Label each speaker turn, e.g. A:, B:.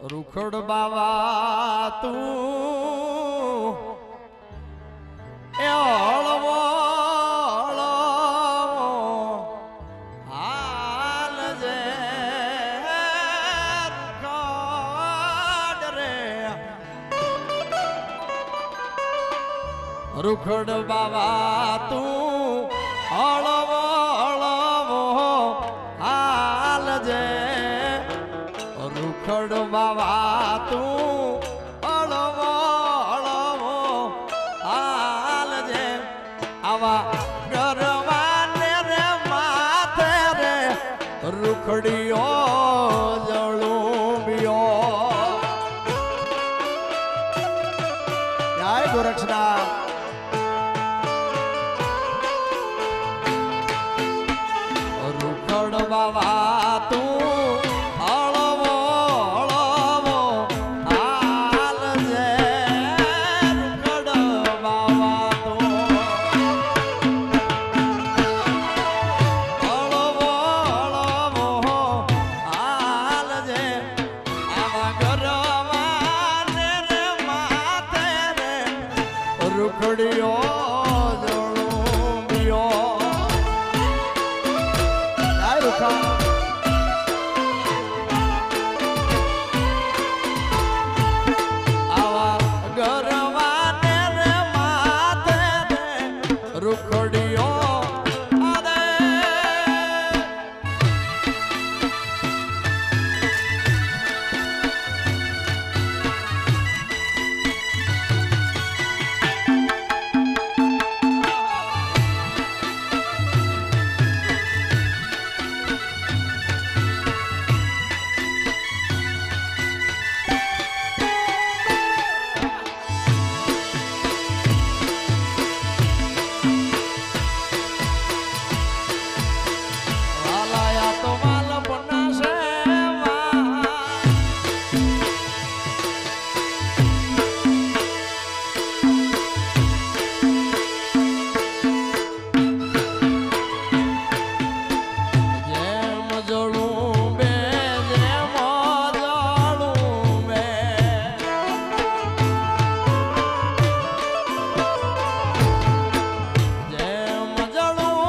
A: રૂખડ બાવા તું એ હળવો હાલ જે રૂખડ બાવા તું હળવો રખડમાં વાતું અળવો અળવો, હાલ જે. આવા ગરવાને રે, માથે રે, રૂખડીઓ જળુંબિયો ન્યાય ગોરક્ષનાથ. રૂખડીઓ